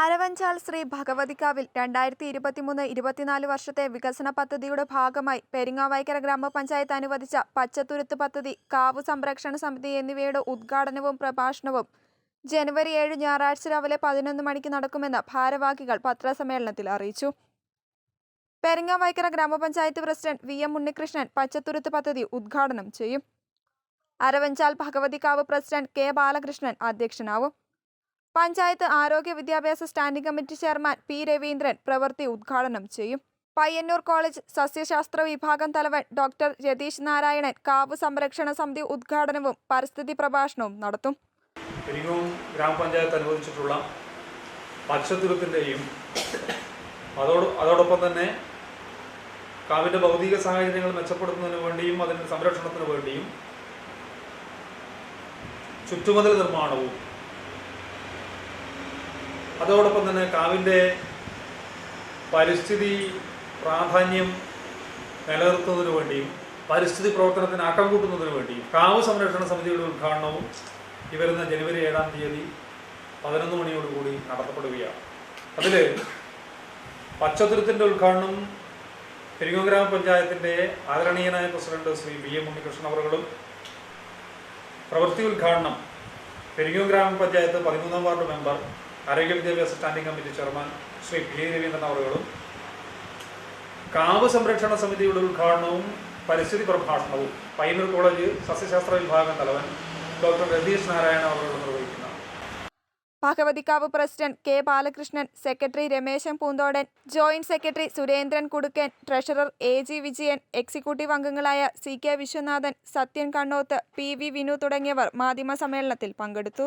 അരവഞ്ചാൽ ശ്രീ ഭഗവതിക്കാവിൽ രണ്ടായിരത്തി ഇരുപത്തിമൂന്ന് ഇരുപത്തിനാല് വർഷത്തെ വികസന പദ്ധതിയുടെ ഭാഗമായി പെരിങ്ങാവൈക്കര ഗ്രാമപഞ്ചായത്ത് അനുവദിച്ച പച്ചത്തുരുത്ത് പദ്ധതി കാവ് സംരക്ഷണ സമിതി എന്നിവയുടെ ഉദ്ഘാടനവും പ്രഭാഷണവും ജനുവരി ഏഴ് ഞായറാഴ്ച രാവിലെ പതിനൊന്ന് മണിക്ക് നടക്കുമെന്ന് ഭാരവാഹികൾ പത്രസമ്മേളനത്തിൽ അറിയിച്ചു. പെരിങ്ങാവൈക്കര ഗ്രാമപഞ്ചായത്ത് പ്രസിഡന്റ് വി എം ഉണ്ണികൃഷ്ണൻ പച്ചത്തുരുത്ത് പദ്ധതി ഉദ്ഘാടനം ചെയ്യും. അരവഞ്ചാൽ ഭഗവതിക്കാവ് പ്രസിഡന്റ് കെ ബാലകൃഷ്ണൻ അധ്യക്ഷനാവും. പഞ്ചായത്ത് ആരോഗ്യ വിദ്യാഭ്യാസ standing committee chairman P Raveendran പ്രവൃത്തി ഉദ്ഘാടനം ചെയ്യും. പയ്യന്നൂർ കോളേജ് സസ്യശാസ്ത്ര വിഭാഗം തലവൻ ഡോക്ടർ രതീഷ് നാരായണൻ കാവ് സംരക്ഷണ സമിതി ഉദ്ഘാടനവും പരിസ്ഥിതി പ്രഭാഷണവും നടത്തും. ഗ്രാമപഞ്ചായത്ത് അനുവദിച്ചിട്ടുള്ള പച്ചത്തുരുത്തിന്റെയും അതോട് അതോടൊപ്പം തന്നെ കാവിന്റെ ഭൗതിക സാഹചര്യങ്ങൾ മെച്ചപ്പെടുത്തുന്നതിന് വേണ്ടിയും അതിന്റെ സംരക്ഷണത്തിന് വേണ്ടിയും ചുറ്റുമതിൽ നിർമ്മാണവും അതോടൊപ്പം തന്നെ കാവിന്റെ പരിസ്ഥിതി പ്രാധാന്യം നിലനിർത്തുന്നതിന് വേണ്ടിയും പരിസ്ഥിതി പ്രവർത്തനത്തിന് ആക്കം കൂട്ടുന്നതിന് വേണ്ടിയും കാവ് സംരക്ഷണ സമിതിയുടെ ഉദ്ഘാടനവും ഈ വരുന്ന ജനുവരി ഏഴാം തീയതി പതിനൊന്ന് മണിയോടുകൂടി നടത്തപ്പെടുകയാണ്. അതിൽ പച്ചതുരത്തിന്റെ ഉദ്ഘാടനം പെരിങ്ങോ ഗ്രാമപഞ്ചായത്തിന്റെ ആദരണീയനായ president Shri B M Unnikrishnan അവറുകളും പ്രവൃത്തി ഉദ്ഘാടനം പെരിങ്ങോ ഗ്രാമപഞ്ചായത്ത് പതിമൂന്നാം വാർഡ് മെമ്പർ ആരോഗ്യ വിദ്യാഭ്യാസ standing committee chairman Shri P Raveendran കാവ് സംരക്ഷണ സമിതിയുടെ ഉദ്ഘാടനവും പരിസ്ഥിതി പ്രഭാഷണവും പയ്യന്നൂർ കോളേജ് സസ്യശാസ്ത്ര വിഭാഗം തലവൻ ഡോക്ടർ രതീഷ് നാരായണ അവരോട് നിർവഹിക്കുന്നു. ഭഗവതിക്കാവ് president K. Balakrishnan secretary Rameshan Poonthodan joint secretary Surendran Kudukkan treasurer A G Vijayan executive അംഗങ്ങളായ C K Viswanathan Sathyan Kannoth P V Vinu തുടങ്ങിയവർ മാധ്യമ സമ്മേളനത്തിൽ പങ്കെടുത്തു.